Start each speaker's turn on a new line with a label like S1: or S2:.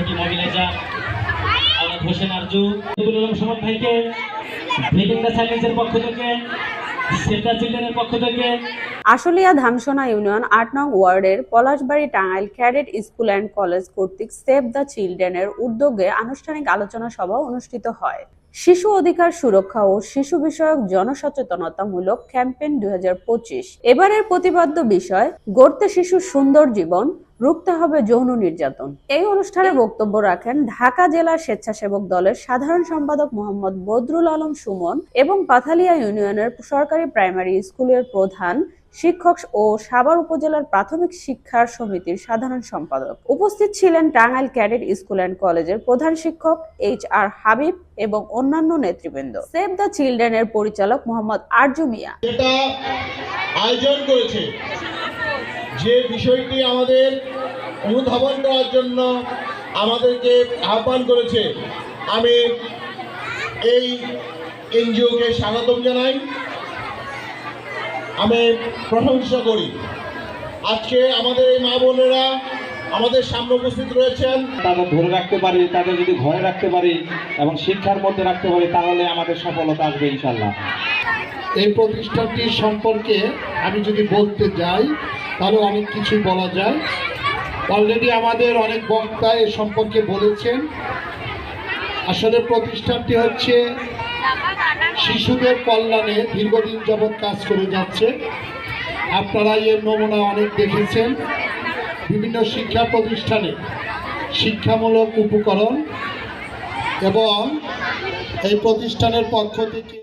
S1: Committee মবিলাইজার Hossain Arzu Alam ভাইকে পক্ষ থেকে।
S2: আশুলিয়া ধামসোনা ইউনিয়ন আট নং ওয়ার্ডের Palashbari Tangail cadet school and college কর্তৃক সেভ দ্য চিলড্রেনের উদ্যোগে আনুষ্ঠানিক আলোচনা সভা অনুষ্ঠিত হয়। শিশু অধিকার সুরক্ষা ও শিশু বিষয়ক জনসচেতনতামূলক ক্যাম্পেইন দুই হাজার পঁচিশ। এবারের প্রতিপাদ্য বিষয়, গড়তে শিশুর সুন্দর জীবন রুখতে হবে যৌন নির্যাতন। এই অনুষ্ঠানে বক্তব্য রাখেন ঢাকা জেলা স্বেচ্ছাসেবক দলের সাধারণ সম্পাদক মোহাম্মদ বদরুল আলম সুমন এবং পাথালিয়া ইউনিয়নের সরকারি প্রাইমারি স্কুলের প্রধান শিক্ষক ও সাভার উপজেলার প্রাথমিক শিক্ষা সমিতির সাধারণ সম্পাদক। উপস্থিত ছিলেন টাঙ্গাইল ক্যাডেট স্কুল অ্যান্ড কলেজের প্রধান শিক্ষক এইচ আর হাবিব এবং অন্যান্য নেতৃবৃন্দ। সেভ দ্য চিলড্রেনের পরিচালক মোহাম্মদ আরজু মিয়া।
S3: আয়োজন করেছে যে বিষয়টি আমাদের অনুধাবন করার জন্য আমাদেরকে আহ্বান করেছে, আমি এই এনজিওকে স্বাগতম জানাই। আমি প্রশংসা করি। আজকে আমাদের এই মা বোনেরা আমাদের সামনে উপস্থিত রয়েছেন।
S4: তাদের ধরে রাখতে পারি, তাদের যদি ঘরে রাখতে পারি এবং শিক্ষার মধ্যে রাখতে পারি, তাহলে আমাদের সফলতা আসবে ইনশাল্লাহ
S5: এই প্রতিষ্ঠানটি সম্পর্কে আমি যদি বলতে যাই, তাহলে অনেক কিছু বলা যায়। অলরেডি আমাদের অনেক বক্তা এ সম্পর্কে বলেছেন, আসলে প্রতিষ্ঠানটি হচ্ছে শিশুদের কল্যাণে দীর্ঘদিন যাবৎ কাজ করে যাচ্ছে। আপনারা এর নমুনা অনেক দেখেছেন। বিভিন্ন শিক্ষা প্রতিষ্ঠানে শিক্ষামূলক উপকরণ এবং এই প্রতিষ্ঠানের পক্ষ থেকে